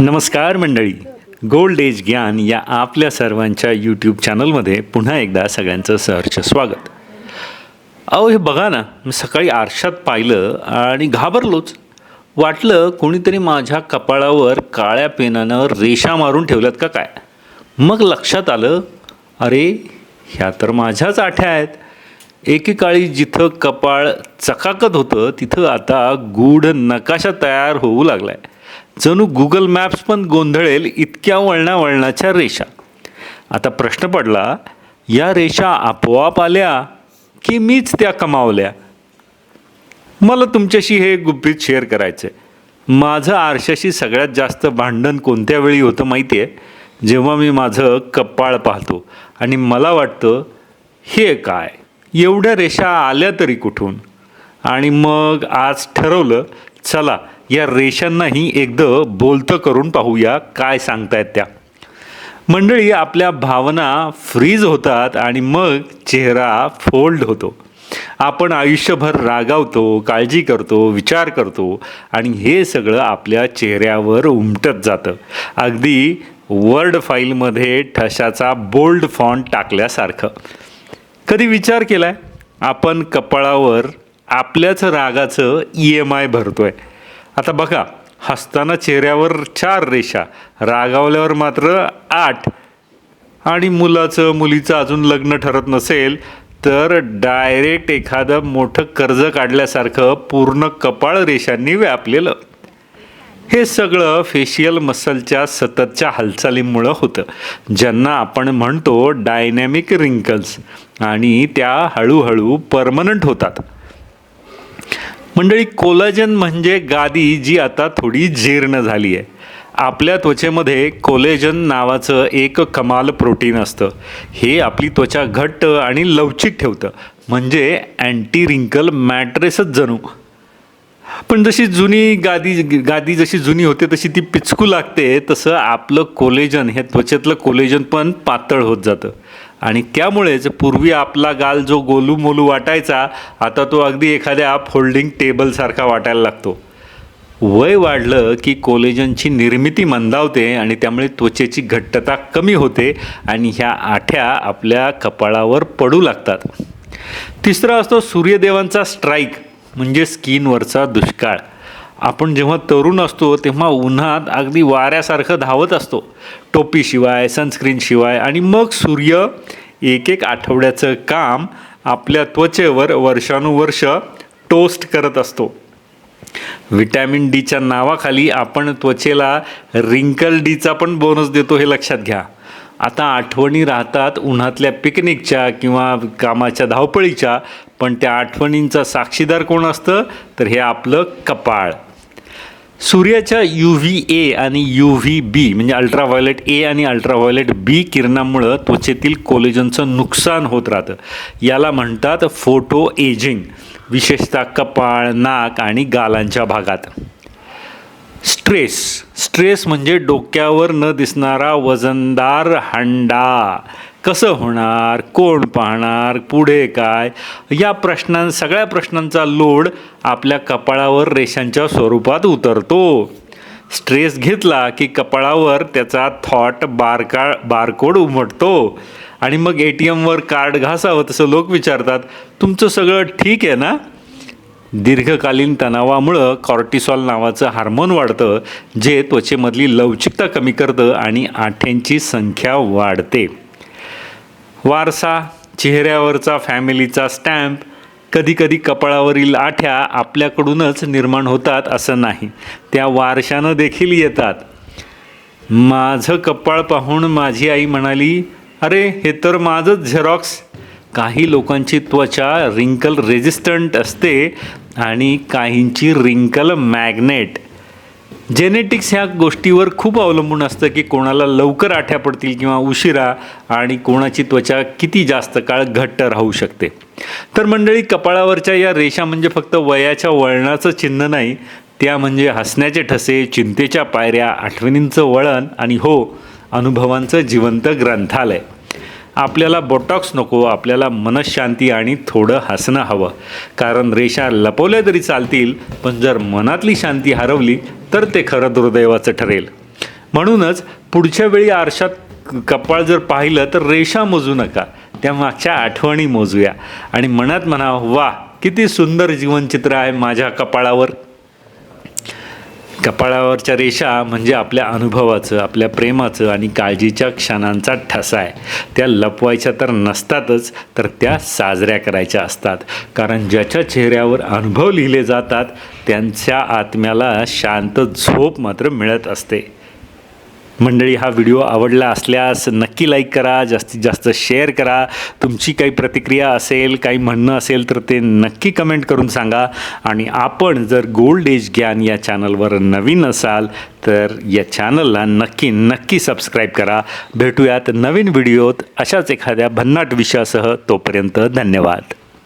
नमस्कार मंडळी. Gold age ज्ञान या आपल्या सर्वांच्या यूट्यूब चॅनलमध्ये पुन्हा एकदा सगळ्यांचं सहर्ष स्वागत. अहो हे बघा ना मी सकाळी आरशात पाहिलं आणि घाबरलोच. वाटलं कोणीतरी माझ्या कपाळावर काळ्या पेनानं रेषा मारून ठेवल्यात का काय? मग लक्षात आलं अरे ह्या तर माझ्याच आठ्या आहेत. एकेकाळी जिथं कपाळ चकाकत होतं तिथं आता गूढ नकाशा तयार होऊ लागला आहे जणू गुगल मॅप्स पण गोंधळेल इतक्या वळणा वळणाच्या रेषा. आता प्रश्न पडला या रेषा आपोआप आल्या की मीच त्या कमावल्या? मला तुमच्याशी हे गुपित शेअर करायचं आहे माझं आरशाशी सगळ्यात जास्त भांडण कोणत्या वेळी होतं माहिती आहे जेव्हा मी माझं कपाळ पाहतो आणि मला वाटतं हे काय? एवढ्या रेषा आल्या तरी कुठून? आणि मग आज ठरवलं चला या रेषांनाही एकदा बोलतं करून पाहूया काय सांगतायत त्या. मंडळी आपल्या भावना फ्रीज होतात आणि मग चेहरा फोल्ड होतो. आपण आयुष्यभर रागावतो काळजी करतो विचार करतो आणि हे सगळं आपल्या चेहऱ्यावर उमटत जातं. अगदी वर्ड फाईलमध्ये ठशाचा बोल्ड फॉन्ट टाकल्यासारखं. कधी विचार केलाय? आपण कपाळावर आपल्याच रागाचं ई एम आय भरतोय. आता बघा हसताना चेहऱ्यावर चार रेषा रागावल्यावर मात्र आठ. आणि मुलाचं मुलीचं अजून लग्न ठरत नसेल तर डायरेक्ट एखादं मोठं कर्ज काढल्यासारखं पूर्ण कपाळ रेषांनी व्यापलेलं. हे सगळं फेशियल मसलच्या सततच्या हालचालींमुळं होतं. ज्यांना आपण म्हणतो डायनॅमिक रिंकल्स आणि त्या हळूहळू परमनंट होतात. मंडळी कोलाजन म्हणजे गादी जी आता थोडी जीर्ण झाली आहे. आपल्या त्वचेमध्ये कोलेजन नावाचं एक कमाल प्रोटीन असतं. हे आपली त्वचा घट्ट आणि लवचिक ठेवतं. म्हणजे अँटी रिंकल मॅट्रेसच जणू. पण जशी जुनी गादी गादी जशी जुनी होते तशी ती पिचकू लागते तसं आपलं कोलेजन हे त्वचेतलं कोलेजन पण पातळ होत जातं. आणि त्यामुळेच पूर्वी आपला गाल जो गोलू मोलू वाटायचा आता तो अगदी एखाद्या फोल्डिंग टेबलसारखा वाटायला लागतो. वय वाढलं की कोलेजनची निर्मिती मंदावते आणि त्यामुळे त्वचेची घट्टता कमी होते आणि ह्या आठ्या आपल्या कपाळावर पडू लागतात. तिसरा असतो सूर्यदेवांचा स्ट्राईक म्हणजे स्किनवरचा दुष्काळ. आपण जेव्हा तरुण असतो तेव्हा उन्हात अगदी वाऱ्यासारखं धावत असतो. टोपीशिवाय सनस्क्रीनशिवाय आणि मग सूर्य एक एक आठवड्याचं काम आपल्या त्वचेवर वर्षानुवर्ष टोस्ट करत असतो. विटॅमिन डीच्या नावाखाली आपण त्वचेला रिंकल डीचा पण बोनस देतो हे लक्षात घ्या. आता आठवणी राहतात उन्हातल्या पिकनिकच्या किंवा कामाच्या धावपळीच्या पण त्या आठवणींचा साक्षीदार कोण असतं? तर हे आपलं कपाळ. सूर्याच्या यू व्ही ए आणि यू व्ही बी म्हणजे अल्ट्राव्हायोलेट ए आणि अल्ट्राव्हायोलेट बी किरणामुळं त्वचेतील कोलेजनचं नुकसान होत राहतं. याला म्हणतात फोटो एजिंग विशेषतः कपाळ नाक आणि गालांच्या भागात. स्ट्रेस स्ट्रेस म्हणजे डोक्यावर न दिसणारा वजनदार हंडा. कसं होणार कोण पाहणार पुढे काय? या प्रश्नां सगळ्या प्रश्नांचा लोड आपल्या कपाळावर रेषांच्या स्वरूपात उतरतो. स्ट्रेस घेतला की कपाळावर त्याचा थॉट बारका बारकोड उमटतो. आणि मग ए टी एमवर कार्ड घासावं तसं लोक विचारतात तुमचं सगळं ठीक आहे ना? दीर्घकालीन तणावामुळं कॉर्टिसॉल नावाचं हार्मोन वाढतं जे त्वचेमधली लवचिकता कमी करतं आणि आठ्यांची संख्या वाढते. वारसा चेहऱ्यावरचा फॅमिलीचा स्टॅम्प कधीकधी कपाळावरील आठ्या आपल्याकडूनच निर्माण होतात असं नाही. त्या वारशानं देखील येतात. माझं कपाळ पाहून माझी आई म्हणाली अरे हे तर माझंच झेरॉक्स. काही लोकांची त्वचा रिंकल रेजिस्टंट असते आणि काहींची रिंकल मॅग्नेट. जेनेटिक्स ह्या गोष्टीवर खूप अवलंबून असतं की कोणाला लवकर आठ्या पडतील किंवा उशिरा आणि कोणाची त्वचा किती जास्त काळ घट्ट राहू शकते. तर मंडळी कपाळावरच्या या रेषा म्हणजे फक्त वयाच्या वळणाचं चिन्ह नाही त्या म्हणजे हसण्याचे ठसे चिंतेच्या पायऱ्या आठवणींचं वळण आणि हो अनुभवांचं जिवंत ग्रंथालय. आपल्याला बोटॉक्स नको आपल्याला मनशांती आणि थोडं हसणं हवं. कारण रेषा लपवल्या तरी चालतील पण जर मनातली शांती हरवली तर ते खरं दुर्दैवाचं ठरेल. म्हणूनच पुढच्या वेळी आरशात कपाळ जर पाहिलं तर रेषा मोजू नका. त्या मागच्या आठवणी मोजूया. आणि मनात म्हणा वा किती सुंदर जीवनचित्र आहे माझ्या कपाळावर. कपाळावरच्या रेषा म्हणजे आपल्या अनुभवाचं आपल्या प्रेमाचं आणि काळजीच्या क्षणांचा ठसा आहे. त्या लपवायच्या तर नसतातच तर त्या साजऱ्या करायच्या असतात. कारण ज्याच्या चेहऱ्यावर अनुभव लिहिले जातात त्यांच्या आत्म्याला शांत झोप मात्र मिळत असते. मंडळी हा व्हिडिओ आवडला असल्यास नक्की लाईक करा जास्तीत जास्त शेअर करा. तुमची काही प्रतिक्रिया असेल काही म्हणणं असेल तर ते नक्की कमेंट करून सांगा. आणि आपण जर गोल्ड एज ज्ञान या चॅनलवर नवीन असाल तर या चॅनलला नक्की नक्की सबस्क्राईब करा. भेटूयात नवीन व्हिडिओत अशाच एखाद्या भन्नाट विषयासह तोपर्यंत धन्यवाद.